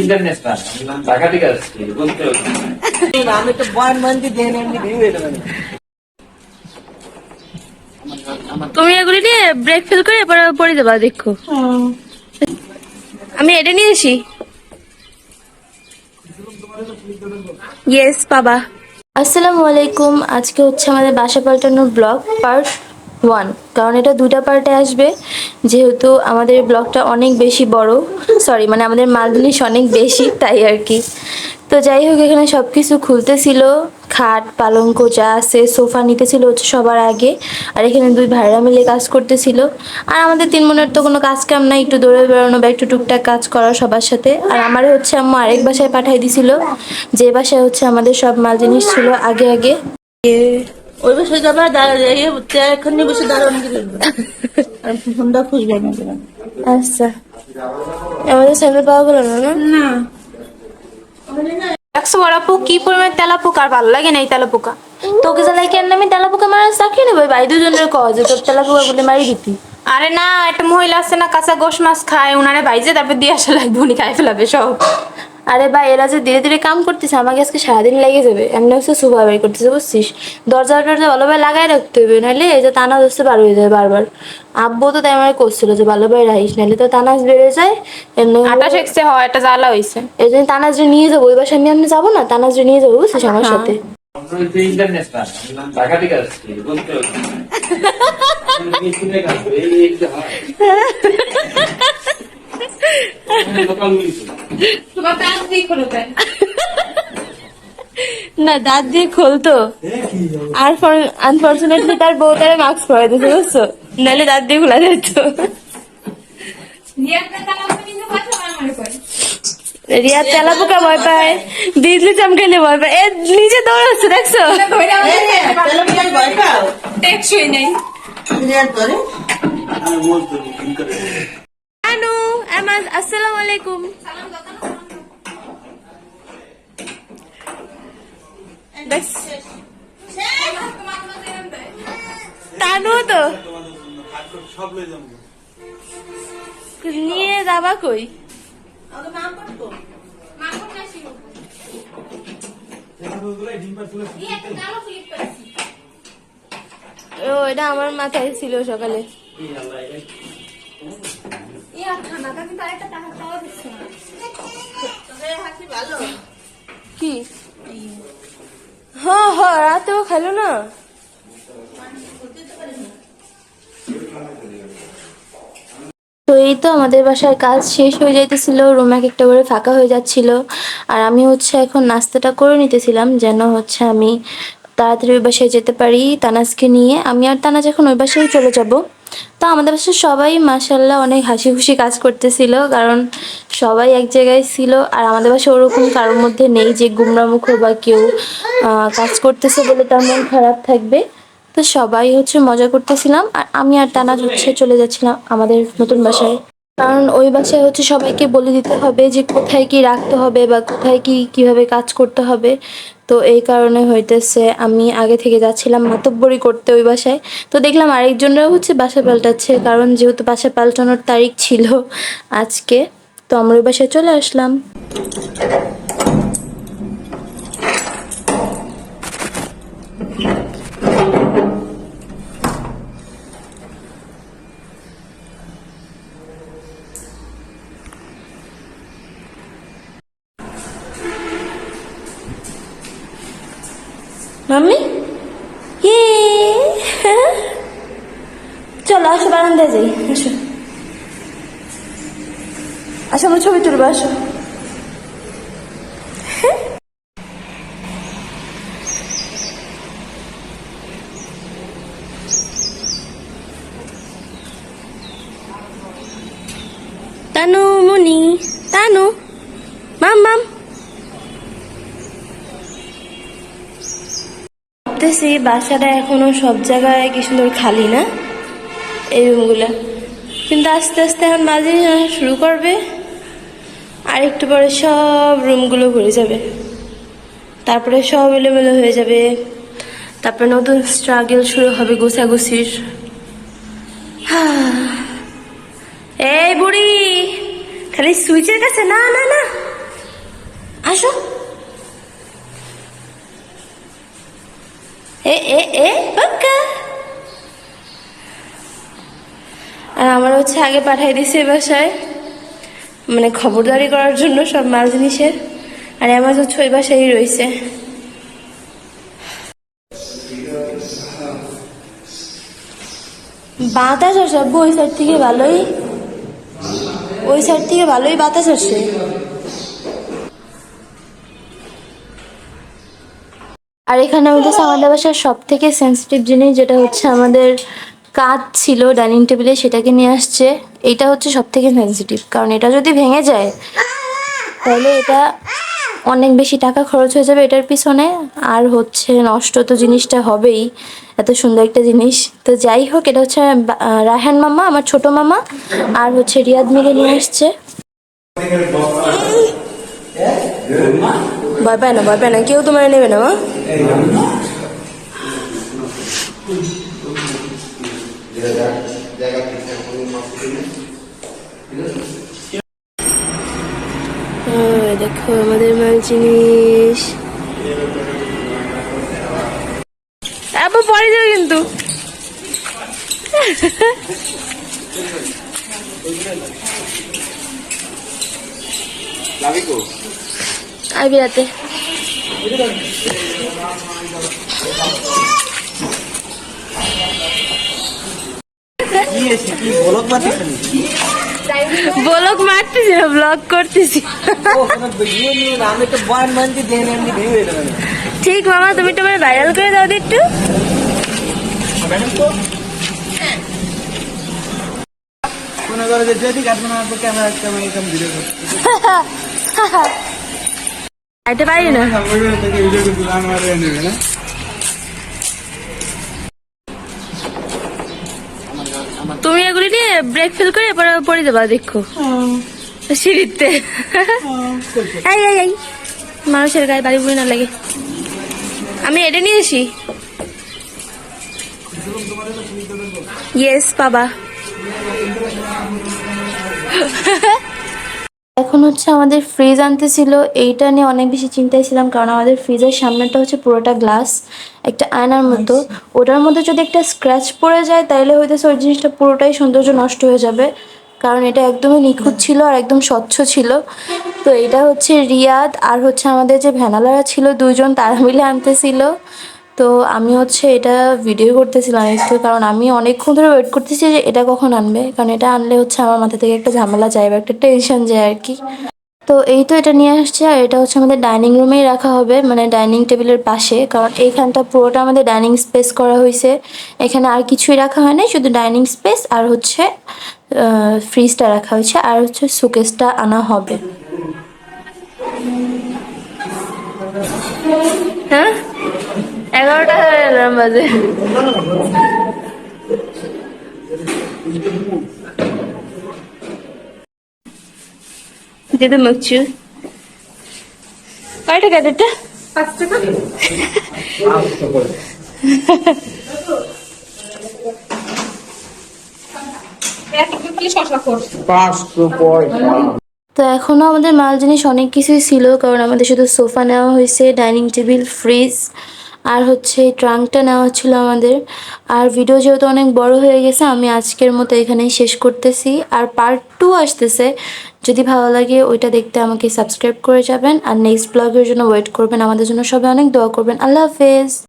International Dhaka থেকে আসছি বলতে আমি তো বয়ান মন্দির দিয়ে এমনি ভিড় তুমি এগুলি নিয়ে ব্রেক ফেল করে এরপরে পরে দেবা দেখো। আমি এটা নিয়ে আসি। ইয়েস বাবা। আসসালামু আলাইকুম। আজকে হচ্ছে আমাদের বাসা পাল্টানোর ব্লগ পার্ট ওয়ান কারণ এটা দুটা পার্টে আসবে। যেহেতু আমাদের ব্লগটা অনেক বেশি বড় সরি মানে আমাদের মাল জিনিস অনেক বেশি, তাই আর কি। তো যাই হোক, এখানে সব কিছু খুলতেছিল। খাট, পালঙ্ক যা আছে, সোফা নিতেছিল হচ্ছে সবার আগে। আর এখানে দুই ভাইরা মিলে কাজ করতেছিল। আর আমাদের তিন মনের তো কোনো কাজ কাম নাই, একটু দৌড়ে বেড়ানো বা একটু টুকটাক কাজ করা সবার সাথে। আর আমার হচ্ছে আম্মু আরেক বাসায় পাঠাই দিছিল। যে বাসায় হচ্ছে আমাদের সব মাল জিনিস ছিল আগে আগে। ওই বসে যাবে বসে দাঁড়ানো ফোনটা খুঁজবে আচ্ছা। আমাদের স্যান্ডেল পাওয়া গেল না না? একশো বড় আপু কি পরিমাণে তেলা পোকা আর ভালো লাগে না এই তেলা পোকা তোকে জ্বালাই কেন আমি তেলা পোকা মারা চাকরি নেব? ভাই দুজনের কজ যে তোর তেলা পোকা বলে মারি দিতি। আরে না একটা মহিলা আছে না কাঁচা গোশ মাছ খায় উনারে ভাইজে তারপর দিয়ে আসা লাগবে উনি খাই ফেলাবে সব। আরে ভাই এরা যে ধীরে ধীরে কাম করতেছে আমাকে আজকে সারাদিন লেগে যাবে। এমনি হচ্ছে সুভা করতেছে বুঝছিস? দরজা টরজা ভালোভাবে লাগাই রাখতে হবে নাহলে এই যে তানাজ হচ্ছে বার হয়ে যায় বারবার। আব্বু তো তাই আমার করছিল যে ভালোভাবে রাখিস নাহলে তো তানাজ বেড়ে যায় এমনি আটা শেখছে হয় একটা জ্বালা হয়েছে এই জন্য তানাজরে নিয়ে যাব ওই বাসায় আমি এমনি যাব না তানাজরে নিয়ে যাব বুঝছিস আমার সাথে। ইন্টারন্যাশনাল না দাঁত দিয়ে খোলতো আর আনফর্চুনেটলি তার বউ তার মাস্ক পরে দিতে বুঝছ? নাহলে দাঁত দিয়ে খোলা যেত রিয়া তেলা পোকা ভয় পায়? বিজলি চমকাইলে ভয় পায়। এ নিচে দৌড়াচ্ছে দেখছ? টেকসই নেই আমাজ আসসালামু আলাইকুম। তানু তো। নিয়ে যাবা কই? ও এটা আমার মাথায় ছিল সকালে। কি? হ্যাঁ হ্যাঁ রাতেও খেলো না। তো এই তো আমাদের বাসার কাজ শেষ হয়ে যাইতেছিল রুম এক একটা করে ফাঁকা হয়ে যাচ্ছিল। আর আমি হচ্ছে এখন নাস্তাটা করে নিতেছিলাম যেন হচ্ছে আমি তাড়াতাড়ি ওই বাসায় যেতে পারি তানাজকে নিয়ে। আমি আর তানাজ এখন ওই বাসায় চলে যাব। তো আমাদের বাসায় সবাই মাসাল্লাহ অনেক হাসি খুশি কাজ করতেছিল, কারণ সবাই এক জায়গায় ছিল, আর আমাদের বাসায় ওরকম কারোর মধ্যে নেই যে গুমরামুখ বা কেউ কাজ করতেছে বলে তার মন খারাপ থাকবে। তো সবাই হচ্ছে মজা করতেছিলাম, আর আমি আর টানা হচ্ছে চলে যাচ্ছিলাম আমাদের নতুন বাসায়। কারণ ওই বাসায় হচ্ছে সবাইকে বলে দিতে হবে যে কোথায় কি রাখতে হবে বা কোথায় কি কীভাবে কাজ করতে হবে। তো এই কারণে হইতেছে আমি আগে থেকে যাচ্ছিলাম মাতব্বরি করতে ওই বাসায়। তো দেখলাম আরেকজনরাও হচ্ছে বাসা পাল্টাচ্ছে কারণ যেহেতু বাসা পাল্টানোর তারিখ ছিল আজকে, তো আমরা ওই বাসায় চলে আসলাম। মাম্মি? ইয়ে চলো, আসো, বারান্দায় যাই, আসো। আসো, আমরা ছবি তুলবো, আসো। তানু, মনি, তানু। মাম মাম। ভাবতেছি বাসাটা এখনও সব জায়গায় কি সুন্দর খালি না, এই রুমগুলো। কিন্তু আস্তে আস্তে এখন মাঝে শুরু করবে, আর একটু পরে সব রুমগুলো ভরে যাবে। তারপরে সব এলোমেলো হয়ে যাবে। তারপরে নতুন স্ট্রাগল শুরু হবে গোছাগুছির। এই বুড়ি, খালি সুইচের কাছে না না না আসো এ এ এ ওকে আর আমার হচ্ছে আগে পাঠাই দিছে বাসায়। মানে খবরদারি করার জন্য সব মাল জিনিসের। আর আমার হচ্ছে ওই বাসায় রয়েছে। বাতাস আসে ওই সাইড থেকে ভালোই। ওই সাইড থেকে ভালোই বাতাস আসে আর এখানে আমাদের আমাদের বাসার সব থেকে সেন্সিটিভ জিনিস যেটা হচ্ছে আমাদের কাজ ছিল ডাইনিং টেবিলে, সেটাকে নিয়ে আসছে। এটা হচ্ছে সব থেকে সেন্সিটিভ কারণ এটা যদি ভেঙে যায়, তাহলে এটা অনেক বেশি টাকা খরচ হয়ে যাবে এটার পিছনে। আর হচ্ছে নষ্ট তো জিনিসটা হবেই, এত সুন্দর একটা জিনিস। তো যাই হোক, এটা হচ্ছে রায়হান মামা, আমার ছোট মামা, আর হচ্ছে রিয়াদ মিলে নিয়ে আসছে। ভয় পায় না, ভয় পায় না, কেউ তোমার নেবে না, মা। ওই দেখো আমাদের মাল জিনিস। আবার পরে যাবে কিন্তু। আবি রাতে। বলক মারতেছি না ব্লগ করতেছি আমি তো বয়ান মানছি দেন এমনি ভেঙে গেল ঠিক মামা তুমি তোমার ভাইরাল করে দাও একটু মনে করো যে যদি কাটবো না ক্যামেরা ক্যামেরা এরকম ভিডিও করতে পারি না থেকে ভিডিও করতে আমার নেবে না তুমি এগুলি নিয়ে ব্রেক ফেল করে এবার পড়ে যাবা দেখো। সিঁড়িতে। এই এই এই। মানুষের গায়ে বাড়ি বুড়ি না লাগে। আমি এটা নিয়ে আসি। ইয়েস বাবা। এখন হচ্ছে আমাদের ফ্রিজ আনতেছিল এইটা নিয়ে অনেক বেশি চিন্তায় ছিলাম কারণ আমাদের ফ্রিজের সামনেটা হচ্ছে পুরোটা গ্লাস একটা আয়নার মতো। ওটার মধ্যে যদি একটা স্ক্র্যাচ পড়ে যায় তাহলে হইতেছে ওই জিনিসটা পুরোটাই সৌন্দর্য নষ্ট হয়ে যাবে। কারণ এটা একদমই নিখুঁত ছিল আর একদম স্বচ্ছ ছিল। তো এটা হচ্ছে রিয়াদ আর হচ্ছে আমাদের যে ভ্যানালারা ছিল দুজন তারা মিলে আনতেছিল। তো আমি হচ্ছে এটা ভিডিও করতেছিলাম একটু, কারণ আমি অনেকক্ষণ ধরে ওয়েট করতেছি যে এটা কখন আনবে। কারণ এটা আনলে হচ্ছে আমার মাথা থেকে একটা ঝামেলা যায় বা একটা টেনশন যায় আর কি। তো এই তো এটা নিয়ে আসছে আর এটা হচ্ছে আমাদের ডাইনিং রুমেই রাখা হবে মানে ডাইনিং টেবিলের পাশে। কারণ এইখানটা পুরোটা আমাদের ডাইনিং স্পেস করা হয়েছে এখানে আর কিছুই রাখা হয় না শুধু ডাইনিং স্পেস আর হচ্ছে ফ্রিজটা রাখা হয়েছে আর হচ্ছে সুকেসটা আনা হবে। হ্যাঁ? এগারোটা বাজে। যেতে মুখছু কয় টাকা পাঁচ টাকা তো এখনও আমাদের মাল জিনিস অনেক কিছুই ছিল কারণ আমাদের শুধু সোফা নেওয়া হয়েছে ডাইনিং টেবিল ফ্রিজ আর হচ্ছে এই ট্রাঙ্কটা নেওয়া ছিল আমাদের। আর ভিডিও যেহেতু অনেক বড় হয়ে গেছে, আমি আজকের মতো এখানেই শেষ করতেছি। আর পার্ট টু আসতেছে। যদি ভালো লাগে ওইটা দেখতে আমাকে সাবস্ক্রাইব করে যাবেন। আর নেক্সট ব্লগের জন্য ওয়েট করবেন। আমাদের জন্য সবাই অনেক দোয়া করবেন। আল্লাহ হাফেজ।